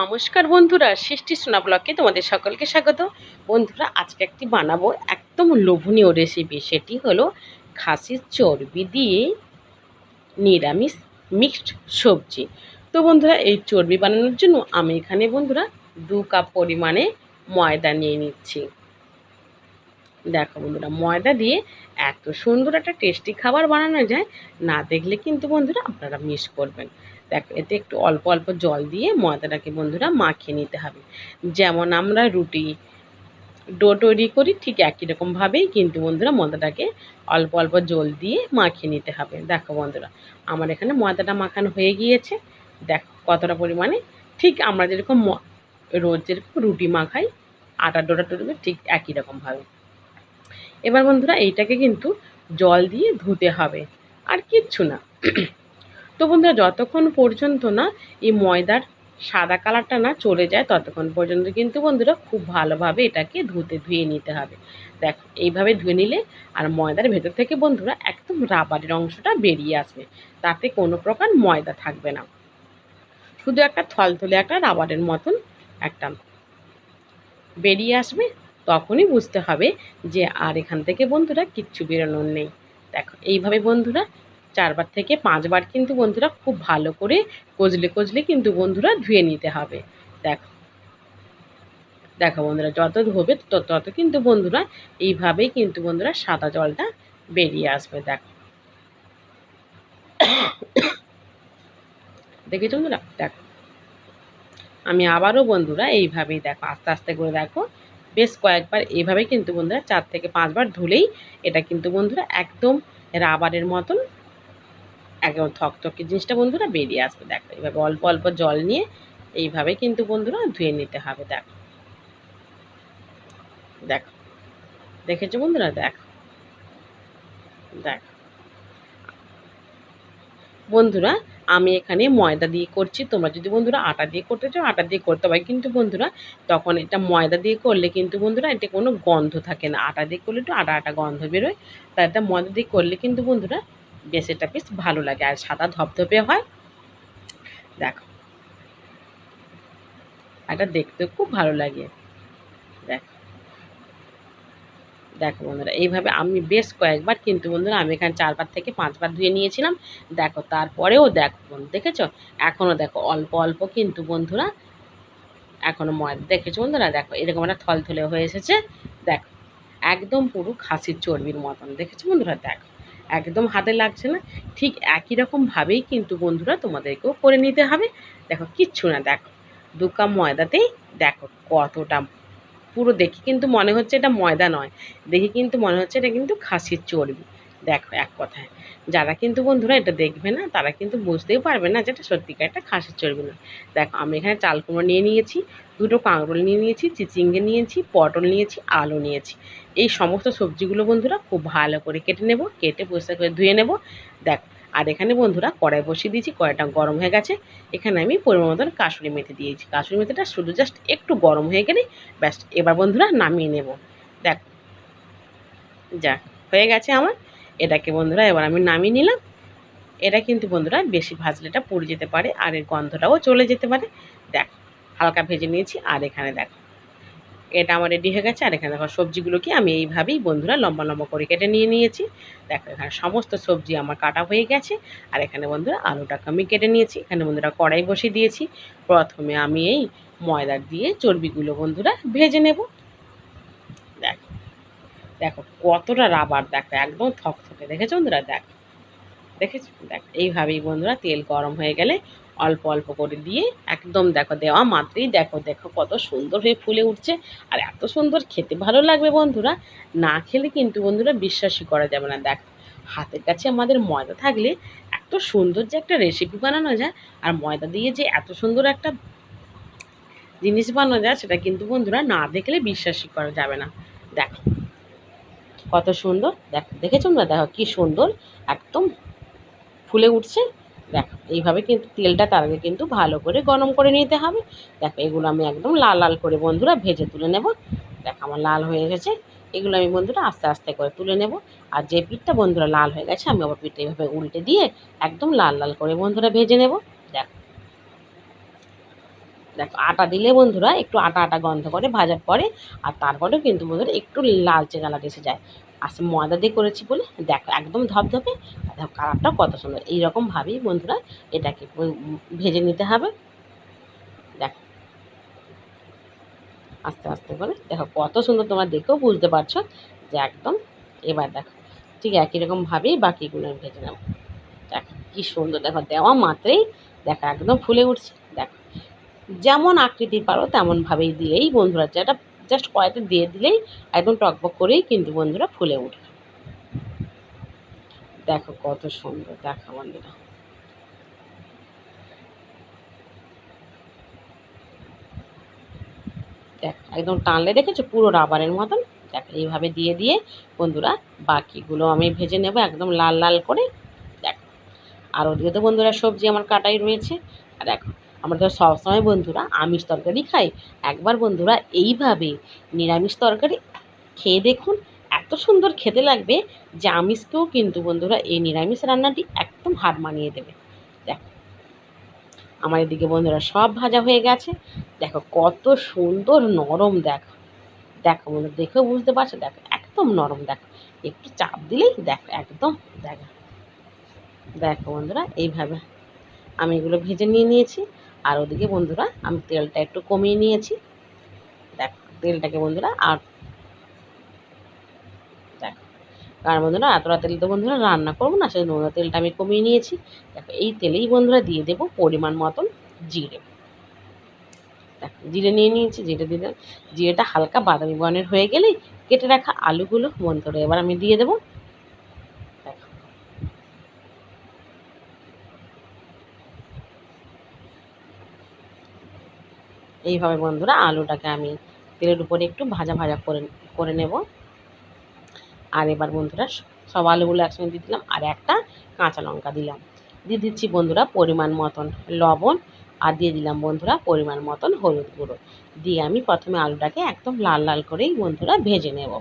নমস্কার বন্ধুরা, সৃষ্টি সোনা ব্লকে তোমাদের সকলকে স্বাগত। বন্ধুরা, আজকে একটি বানাবো একদম লোভনীয় রেসিপি সেটি হলো খাসির চর্বি দিয়ে নিরামিষ মিক্সড সবজি। তো বন্ধুরা, এই চর্বি বানানোর জন্য আমি এখানে বন্ধুরা দু কাপ পরিমাণে ময়দা নিয়ে নিচ্ছি। দেখো বন্ধুরা, ময়দা দিয়ে এত সুন্দর একটা টেস্টি খাবার বানানো যায়, না দেখলে কিন্তু বন্ধুরা আপনারা মিস করবেন। দেখো, এতে একটু অল্প অল্প জল দিয়ে ময়দাটাকে বন্ধুরা মাখিয়ে নিতে হবে। যেমন আমরা রুটি, ডো তৈরি করি, ঠিক একই রকমভাবেই কিন্তু বন্ধুরা ময়দাটাকে অল্প অল্প জল দিয়ে মাখিয়ে নিতে হবে। দেখো বন্ধুরা, আমার এখানে ময়দাটা মাখানো হয়ে গিয়েছে। দেখো কতটা পরিমাণে, ঠিক আমরা যেরকম রোজ যেরকম রুটি মাখাই আটার ডোটা টুটবে ঠিক একই রকমভাবে এবার বন্ধুরা এইটাকে কিন্তু জল দিয়ে ধুতে হবে, আর কিচ্ছু না। তো বন্ধুরা যতক্ষণ পর্যন্ত না এই ময়দার সাদা কালারটা না চলে যায়, ততক্ষণ পর্যন্ত কিন্তু বন্ধুরা খুব ভালোভাবে এটাকে ধুতে, ধুয়ে নিতে হবে। দেখ, এইভাবে ধুয়ে নিলে আর ময়দার ভেতর থেকে বন্ধুরা একদম রাবারের অংশটা বেরিয়ে আসবে। তাতে কোনো প্রকার ময়দা থাকবে না। শুধু একটা থলথলে একটা রাবারের মতন একটা বেরিয়ে আসবে। তখনই বুঝতে হবে যে আর এখান থেকে বন্ধুরা কিচ্ছু বেরোনোর নেই। দেখো, এইভাবে বন্ধুরা চারবার থেকে পাঁচবার কিন্তু বন্ধুরা খুব ভালো করে কজলে কজলে কিন্তু বন্ধুরা ধুয়ে নিতে হবে। দেখো দেখো বন্ধুরা, যত ধোবে তত তত কিন্তু বন্ধুরা এইভাবেই কিন্তু বন্ধুরা সাদা জলটা বেরিয়ে আসবে। দেখো, দেখেছ বন্ধুরা? দেখো, আমি আবারও বন্ধুরা এইভাবেই দেখো, আস্তে আস্তে করে দেখো বেশ কয়েকবার এইভাবে কিন্তু বন্ধুরা চার থেকে পাঁচবার ধুলেই এটা কিন্তু বন্ধুরা একদম রাবারের মতন একদম থকথকে জিনিসটা বন্ধুরা বেরিয়ে আসবে। দেখো এইভাবে অল্প অল্প জল নিয়ে এইভাবে কিন্তু বন্ধুরা ধুয়ে নিতে হবে, দেখো। দেখো, দেখেছ বন্ধুরা? দেখো দেখো। বন্ধুরা, আমি এখানে ময়দা দিয়ে করছি। তোমরা যদি বন্ধুরা আটা দিয়ে করতে চাও, আটা দিয়ে করতে পারি। কিন্তু বন্ধুরা, তখন এটা ময়দা দিয়ে করলে কিন্তু বন্ধুরা এটা কোনো গন্ধ থাকে না। আটা দিয়ে করলে একটু আটা আটা গন্ধ বেরোয়। তাই এটা ময়দা দিয়ে করলে কিন্তু বন্ধুরা, বেশ এটা বেশ ভালো লাগে। আর সাদা ধপধপে হয়। দেখো। এটা দেখতে খুব ভালো লাগে দেখো দেখো বন্ধুরা, এইভাবে আমি বেশ কয়েকবার কিন্তু বন্ধুরা আমি এখানে চারবার থেকে পাঁচবার ধুয়ে নিয়েছিলাম। দেখো, তারপরেও দেখো বন্ধু, দেখেছ? এখনও দেখো, অল্প অল্প কিন্তু বন্ধুরা এখনও ময়দা, দেখেছ বন্ধুরা? দেখো, এরকম একটা থলথলে হয়ে এসেছে। দেখো, একদম পুরো খাসির চর্বির মতন, দেখেছ বন্ধুরা? দেখো, একদম হাতে লাগছে না। ঠিক একই রকমভাবেই কিন্তু বন্ধুরা তোমাদেরকেও করে নিতে হবে। দেখো, কিচ্ছু না, দেখো, দু কাপ ময়দাতেই দেখো কতটা পুরো দেখে, কিন্তু মনে হচ্ছে এটা ময়দা নয়। দেখে কিন্তু মনে হচ্ছে এটা কিন্তু খাসির চর্বি। দেখো এক কথায়। যারা কিন্তু বন্ধুরা এটা দেখবে না, তারা কিন্তু বুঝতেই পারবে না যে এটা সত্যিকার একটা খাসির চর্বি না দেখো, আমি এখানে চাল কুমড়ো নিয়ে নিয়েছি, দুটো কাঁকরোল নিয়ে নিয়েছি, চিচিঙ্গে নিয়েছি, পটল নিয়েছি, আলু নিয়েছি। এই সমস্ত সবজিগুলো বন্ধুরা খুব ভালো করে কেটে নেব, কেটে পরিষ্কার করে ধুয়ে নেব। দেখো আর এখানে বন্ধুরা কড়াই বসিয়ে দিয়েছি, কড়াইটা গরম হয়ে গেছে। এখানে আমি পরিমাণ মতন কাশুরি মেথি দিয়েছি। কাশুরি মেথিটা শুধু জাস্ট একটু গরম হয়ে গেলে ব্যাস, এবার বন্ধুরা নামিয়ে নেব। দেখ, যা, হয়ে গেছে আমার। এটাকে বন্ধুরা এবার আমি নামিয়ে নিলাম। এটা কিন্তু বন্ধুরা বেশি ভাজলে এটা পুড়ে যেতে পারে আর এর গন্ধটাও চলে যেতে পারে। দেখ, হালকা ভেজে নিয়েছি আর এখানে দেখো। এটা আমার রেডি হয়ে গেছে, আর এখানে দেখো সবজিগুলোকে আমি এইভাবেই বন্ধুরা লম্বা লম্বা করে কেটে নিয়ে নিয়েছি। দেখো এখানে সমস্ত সবজি আমার কাটা হয়ে গেছে, আর এখানে বন্ধুরা আলুটাকে আমি কেটে নিয়েছি। এখানে বন্ধুরা কড়াই বসিয়ে দিয়েছি। প্রথমে আমি এই ময়দা দিয়ে চর্বিগুলো বন্ধুরা ভেজে নেব। দেখো দেখো কতটা রাবার, দেখো একদম থকথকে, দেখেছ বন্ধুরা? দেখো দেখেছ? দেখ, এইভাবেই বন্ধুরা তেল গরম হয়ে গেলে অল্প অল্প করে দিয়ে একদম দেখো দেওয়া মাত্রই দেখো দেখো কত সুন্দর হয়ে ফুলে উঠছে আর এত সুন্দর খেতে ভালো লাগবে বন্ধুরা। না খেলে কিন্তু বন্ধুরা বিশ্বাসই করা যাবে না। দেখ, হাতের কাছে আমাদের ময়দা থাকলে এত সুন্দর যে একটা রেসিপি বানানো যায় আর ময়দা দিয়ে যে এত সুন্দর একটা জিনিস বানানো যায় সেটা কিন্তু বন্ধুরা না দেখলে বিশ্বাসই করা যাবে না। দেখো, কত সুন্দর, দেখ, দেখেছ না? দেখো কি সুন্দর, একদম ফুলে উঠছে। দেখো, এইভাবে কিন্তু তেলটা তার আগে কিন্তু ভালো করে গরম করে নিতে হবে। দেখো, এগুলো আমি একদম লাল লাল করে বন্ধুরা ভেজে তুলে নেব। দেখো, আমার লাল হয়ে গেছে এগুলো আমি বন্ধুরা আস্তে আস্তে করে তুলে নেব। আর যে পিঠটা বন্ধুরা লাল হয়ে গেছে, আমি আবার পিঠটা এইভাবে উল্টে দিয়ে একদম লাল লাল করে বন্ধুরা ভেজে নেব। দেখো। দেখো, আটা দিলে বন্ধুরা একটু আটা আটা গন্ধ করে ভাজার পরে, আর তারপরেও কিন্তু বন্ধুরা একটু লালচে কালার এসে যায়। আচ্ছা ময়দা দিয়ে করেছি বলে দেখো, একদম ধপধপে, দেখো কালারটাও কত সুন্দর। এইরকমভাবেই বন্ধুরা এটাকে ভেজে নিতে হবে। দেখো। আস্তে আস্তে করে, দেখো কত সুন্দর তোমরা দেখেও বুঝতে পারছ যে একদম, এবার দেখো, ঠিক একই রকমভাবেই বাকিগুলো ভেজে নেব। দেখো কী সুন্দর, দেখো দেওয়া মাত্রেই দেখো একদম ফুলে উঠছে। দেখো, যেমন আকৃতি পারো তেমনভাবেই দিলেই বন্ধুরা যে যেটা জাস্ট কড়াইতে দিয়ে দিলেই একদম টকবক করেই কিন্তু বন্ধুরা ফুলে উঠবে দেখো কত সুন্দর দেখো বন্ধুরা। দেখ, একদম টানলে দেখেছ পুরো রাবারের মতন? দেখ, এইভাবে দিয়ে দিয়ে বন্ধুরা বাকিগুলো আমি ভেজে নেব একদম লাল লাল করে। দেখ, আর ওদিকে তো বন্ধুরা সবজি আমার কাটাই রয়েছে। আর দেখো আমরা তো সবসময় বন্ধুরা আমিষ তরকারি খাই। একবার বন্ধুরা এইভাবে নিরামিষ তরকারি খেয়ে দেখুন, এত সুন্দর খেতে লাগবে যে আমিষকেও কিন্তু বন্ধুরা এই নিরামিষ রান্নাটি একদম হার মানিয়ে দেবে। দেখো, আমার এদিকে বন্ধুরা সব ভাজা হয়ে গেছে। দেখো, কত সুন্দর নরম দেখো। দেখো বন্ধু দেখেও বুঝতে পারছ? দেখো, একদম নরম দেখো। একটু চাপ দিলেই দেখো, একদম দেখো। দেখো বন্ধুরা, এইভাবে আমি এগুলো ভেজে নিয়ে নিয়েছি। আর ওদিকে বন্ধুরা, আমি তেলটা একটু কমিয়ে নিয়েছি। দেখ, তেলটাকে বন্ধুরা আর দেখো। কারণ বন্ধুরা এতটা তেল তো বন্ধুরা রান্না করব না, সেই নোনা তেলটা আমি কমিয়ে নিয়েছি। দেখো, এই তেলেই বন্ধুরা দিয়ে দেবো পরিমাণ মতন জিরে। দেখো, জিরে নিয়ে নিয়েছি, জিরে দিলে জিরেটা হালকা বাদামি বর্ণের হয়ে গেলেই কেটে রাখা আলুগুলো বন্ধুরা, এবার আমি দিয়ে দেবো এইভাবে বন্ধুরা আলুটাকে আমি তেলের উপরে একটু ভাজা ভাজা করে করে নেব। আর এবার বন্ধুরা সব আলুগুলো একসঙ্গে দিয়ে দিলাম আর একটা কাঁচা লঙ্কা দিলাম। দিয়ে দিচ্ছি বন্ধুরা পরিমাণ মতন লবণ আর দিয়ে দিলাম বন্ধুরা পরিমাণ মতন হলুদ গুঁড়ো। দিয়ে আমি প্রথমে আলুটাকে একদম লাল লাল করেই বন্ধুরা ভেজে নেব।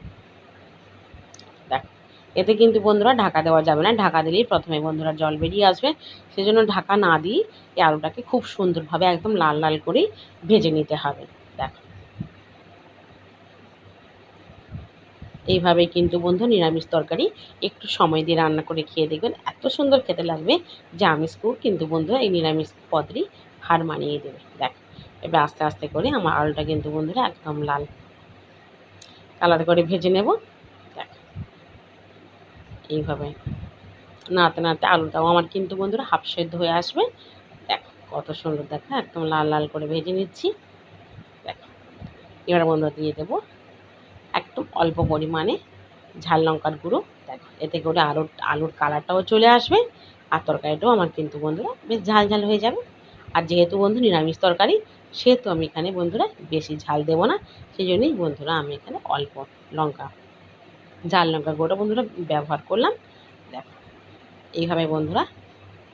এতে কিন্তু বন্ধুরা ঢাকা দেওয়া যাবে না। ঢাকা দিলেই প্রথমে বন্ধুরা জল বেরিয়ে আসবে। সেজন্য ঢাকা না দিয়ে এই আলুটাকে খুব সুন্দরভাবে একদম লাল লাল করেই ভেজে নিতে হবে। দেখ। এইভাবে কিন্তু বন্ধু নিরামিষ তরকারি একটু সময় দিয়ে রান্না করে খেয়ে দেখবেন। এত সুন্দর খেতে লাগবে যে আমিষকেও কিন্তু বন্ধুরা এই নিরামিষ পদই হার মানিয়ে দেবে। দেখ। এবার আস্তে আস্তে করে আমার আলুটা কিন্তু বন্ধুরা একদম লাল কালার করে ভেজে নেব। এইভাবে। নাড়তে নাড়তে আলুটাও। আমার কিন্তু বন্ধুরা হাফ সেদ্ধ হয়ে আসবে। দেখ, কত সুন্দর। দেখা একদম লাল লাল করে ভেজে নিচ্ছি। দেখ, এবার বন্ধুরা দিয়ে দেবো একদম অল্প পরিমাণে ঝাল লঙ্কার গুঁড়ো। দেখো, এতে করে আলুর আলুর কালারটাও চলে আসবে। আর তরকারিটাও আমার কিন্তু বন্ধুরা বেশ ঝাল ঝাল হয়ে যাবে। আর যেহেতু বন্ধু নিরামিষ তরকারি, সেহেতু আমি এখানে বন্ধুরা বেশি ঝাল দেবো না। সেই জন্যই বন্ধুরা আমি এখানে অল্প লঙ্কা ঝাল লঙ্কা গুঁড়োটা বন্ধুরা ব্যবহার করলাম। দেখো, এইভাবে বন্ধুরা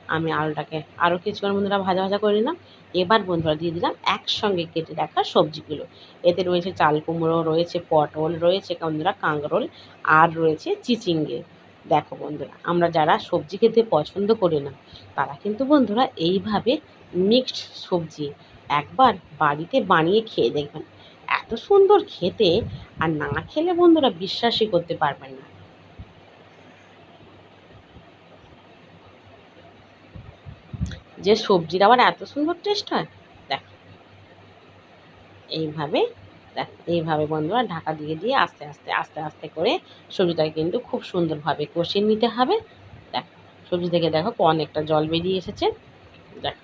আমি আলুটাকে আরও কিছুক্ষণ বন্ধুরা ভাজা ভাজা করে নিলাম। এবার বন্ধুরা দিয়ে দিলাম একসঙ্গে কেটে রাখা সবজিগুলো। এতে রয়েছে চাল কুমড়ো, রয়েছে পটল, রয়েছে বন্ধুরা কাঁকরোল, আর রয়েছে চিচিঙ্গে। দেখো বন্ধুরা, আমরা যারা সবজি খেতে পছন্দ করি না, তারা কিন্তু বন্ধুরা এইভাবে মিক্সড সবজি একবার বাড়িতে বানিয়ে খেয়ে দেখবেন। এত সুন্দর খেতে আর না খেলে বন্ধুরা বিশ্বাসই করতে পারবেন না। যে সবজির আবার এত সুন্দর টেস্ট হয়, দেখ। এইভাবে দেখ, এইভাবে বন্ধুরা ঢাকা দিয়ে দিয়ে আস্তে আস্তে আস্তে আস্তে করে সবজিটাকে কিন্তু খুব সুন্দরভাবে কষিয়ে নিতে হবে। দেখ, সবজি থেকে দেখো অনেকটা জল বেরিয়ে এসেছে। দেখ।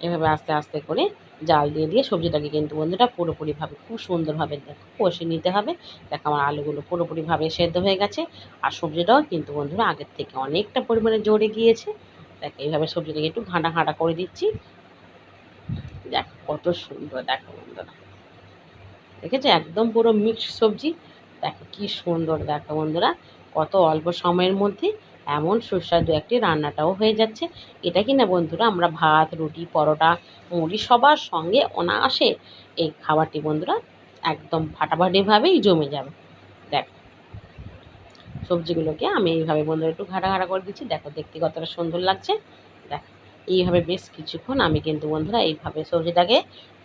এভাবে আস্তে আস্তে করে জাল দিয়ে দিয়ে সবজিটাকে কিন্তু বন্ধুটা পুরোপুরিভাবে, খুব সুন্দরভাবে দেখো কষে নিতে হবে। দেখো আমার আলুগুলো পুরোপুরিভাবে সেদ্ধ হয়ে গেছে। আর সবজিটাও কিন্তু বন্ধুরা আগের থেকে অনেকটা পরিমাণে জড়ে গিয়েছে। দেখ এইভাবে সবজিটাকে একটু ঘাঁটা ঘাঁটা করে দিচ্ছি। দেখ কত সুন্দর, দেখো বন্ধুরা। দেখেছ? একদম পুরো মিক্সড সবজি। দেখো কি সুন্দর, দেখো বন্ধুরা। কত অল্প সময়ের মধ্যে এমন সুস্বাদু একটি রান্নাটাও হয়ে যাচ্ছে। এটা কি না বন্ধুরা, আমরা ভাত, রুটি, পরোটা, মুড়ি সবার সঙ্গে অনায়াসে এই খাবারটি বন্ধুরা একদম ফাটাফাটিভাবেই জমে যাবে। দেখ, সবজিগুলোকে আমি এইভাবে বন্ধুরা একটু ঘাটা ঘাটা করে দিচ্ছি। দেখো, দেখতে কতটা সুন্দর লাগছে। দেখ, এইভাবে বেশ কিছুক্ষণ আমি কিন্তু বন্ধুরা এইভাবে সবজিটাকে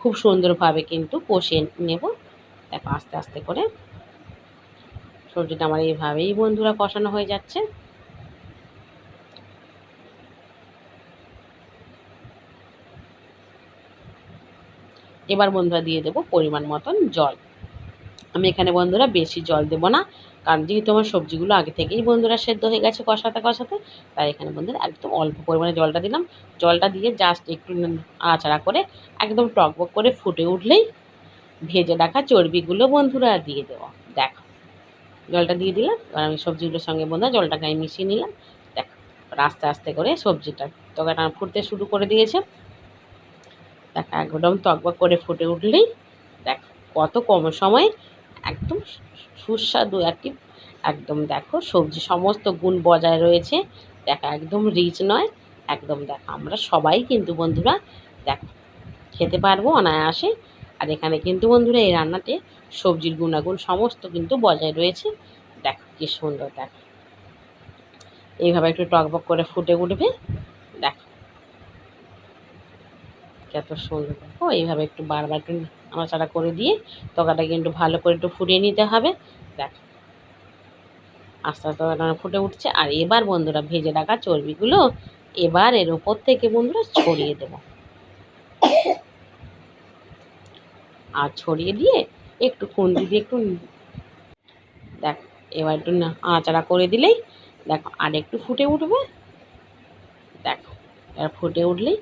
খুব সুন্দরভাবে কিন্তু কষিয়ে নেব। দেখো, আস্তে আস্তে করে সবজিটা আমার এইভাবেই বন্ধুরা কষানো হয়ে যাচ্ছে। এবার বন্ধুরা দিয়ে দেবো পরিমাণ মতন জল। আমি এখানে বন্ধুরা বেশি জল দেবো না, কারণ যেহেতু আমার সবজিগুলো আগে থেকেই বন্ধুরা সেদ্ধ হয়ে গেছে কষাতে কষাতে, তাই এখানে বন্ধুরা একদম অল্প পরিমাণে জলটা দিলাম। জলটা দিয়ে জাস্ট একটু আচাড়া করে একদম টকবক করে ফুটে উঠলেই ভেজে রাখা চর্বিগুলো বন্ধুরা দিয়ে দেবো। দেখো, জলটা দিয়ে দিলাম, এবার আমি সবজিগুলোর সঙ্গে বন্ধুরা জলটাকে আমি মিশিয়ে নিলাম। দেখো, আস্তে আস্তে করে সবজিটা তরকারিটা ফুটতে শুরু করে দিয়েছে। দেখো, একদম টকবক করে ফুটে উঠলেই দেখো, কত কম সময়ে একদম সুস্বাদু একটি, একদম দেখো সবজি সমস্ত গুণ বজায় রয়েছে। দেখো, একদম রিচ নয়, একদম দেখো, আমরা সবাই কিন্তু বন্ধুরা দেখো, খেতে পারব অনায়াসে। আর এখানে কিন্তু বন্ধুরা এই রান্নাতে সবজির গুণাগুণ সমস্ত কিন্তু বজায় রয়েছে। দেখো, কি সুন্দর দেখো। এইভাবে একটু টকবক করে ফুটে উঠবে দেখো কত সুন্দর দেখো এইভাবে একটু বারবার একটু নাড়াচাড়া করে দিয়ে তরকারিটাকে একটু ভালো করে একটু ফুটিয়ে নিতে হবে। দেখো। আস্তে আস্তে তরকারিটা ফুটে উঠছে। আর এবার বন্ধুরা, ভেজে রাখা চর্বিগুলো এবার এর ওপর থেকে বন্ধুরা ছড়িয়ে দেব। আর ছড়িয়ে দিয়ে একটু খুন্তি দিয়ে একটু দেখ, এবার একটু আচাড়া করে দিলেই দেখো, আর একটু ফুটে উঠবে। দেখো, এবার ফুটে উঠলেই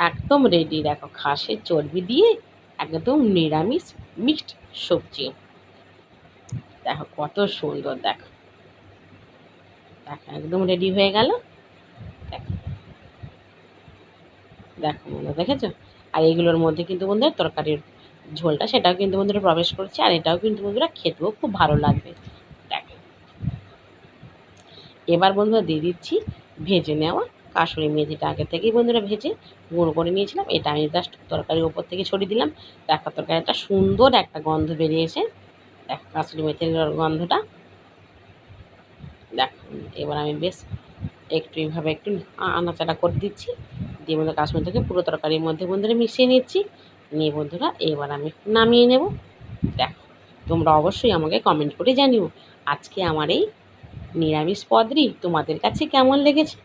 একদম রেডি দেখো খাসের চর্বি দিয়ে একদম নিরামিষ মিক্সড সবজি। দেখো কত সুন্দর, দেখো। দেখো, একদম রেডি হয়ে গেল। দেখো। দেখো বন্ধু দেখেছ? আর এইগুলোর মধ্যে কিন্তু বন্ধুরা তরকারির ঝোলটা, সেটাও কিন্তু বন্ধুরা প্রবেশ করছে, আর এটাও কিন্তু বন্ধুরা খেতেও খুব ভালো লাগবে। দেখো। এবার বন্ধুরা দিয়ে দিচ্ছি ভেজে নেওয়া কাশুরি মেথিটা আগে থেকেই বন্ধুরা ভেজে গুঁড়ো করে নিয়েছিলাম। এটা আমি জাস্ট তরকারির ওপর থেকে ছড়িয়ে দিলাম। দেখো তরকারিটা সুন্দর একটা গন্ধ বেরিয়েছে দেখ কাশুরি মেথির গন্ধটা। দেখ, এবার আমি বেশ একটু এইভাবে একটু আনাচাটা করে দিচ্ছি। দিয়ে বন্ধুরা কাশ্মীর থেকে পুরো তরকারির মধ্যে বন্ধুরা মিশিয়ে নিচ্ছি। নিয়ে বন্ধুরা এবার আমি নামিয়ে নেব। দেখ, তোমরা অবশ্যই আমাকে কমেন্ট করে জানিও আজকে আমার এই নিরামিষ পদরি তোমাদের কাছে কেমন লেগেছে?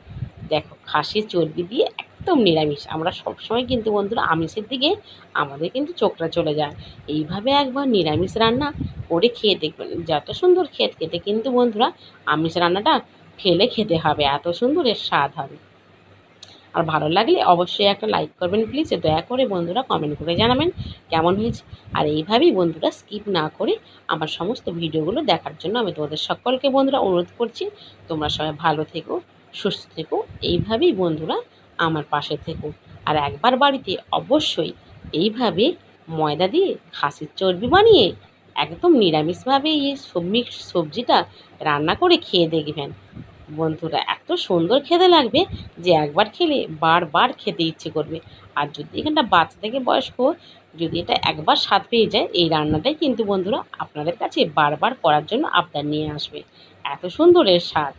দেখো, খাসির চর্বি দিয়ে একদম নিরামিষ। আমরা সবসময় কিন্তু বন্ধুরা আমিষের দিকে আমাদের কিন্তু চোখটা চলে যায়। এইভাবে একবার নিরামিষ রান্না করে খেয়ে দেখবেন। যত সুন্দর খেত খেতে কিন্তু বন্ধুরা আমিষ রান্নাটা ফেলে খেতে হবে, এত সুন্দর এর স্বাদ হবে। আর ভালো লাগলে অবশ্যই একটা লাইক করবেন প্লিজ দয়া করে বন্ধুরা কমেন্ট করে জানাবেন কেমন হয়েছে। আর এইভাবেই বন্ধুরা স্কিপ না করে আমার সমস্ত ভিডিওগুলো দেখার জন্য আমি তোমাদের সকলকে বন্ধুরা অনুরোধ করছি। তোমরা সবাই ভালো থেকো সুস্থ থেকো, এইভাবেই বন্ধুরা আমার পাশে থেকো। আর একবার বাড়িতে অবশ্যই এইভাবে ময়দা দিয়ে খাসির চর্বি বানিয়ে একদম নিরামিষভাবে এই সবজিটা রান্না করে খেয়ে দেখবেন। বন্ধুরা, এত সুন্দর খেতে লাগবে যে একবার খেলে বারবার খেতে ইচ্ছে করবে। আর যদি এখানটা বাচ্চা থেকে বয়স্ক, যদি এটা একবার স্বাদ পেয়ে যায়, এই রান্নাটাই কিন্তু বন্ধুরা আপনাদের কাছে বারবার করার জন্য আবদার নিয়ে আসবে। এত সুন্দর এর স্বাদ।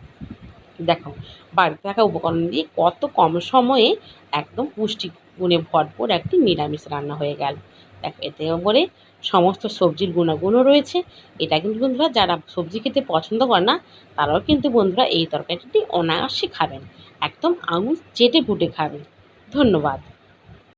দেখো বাড়িতে থাকা উপকরণ দিয়ে কত কম সময়ে একদম পুষ্টি গুণে ভরপুর একটি নিরামিষ রান্না হয়ে গেল। দেখো, এতে করে সমস্ত সবজির গুণাগুণও রয়েছে। এটা কিন্তু বন্ধুরা, যারা সবজি খেতে পছন্দ করে না, তারাও কিন্তু বন্ধুরা এই তরকারিটি অনায়াসে খাবেন। একদম আঙুল চেটে ফুটে খাবেন। ধন্যবাদ।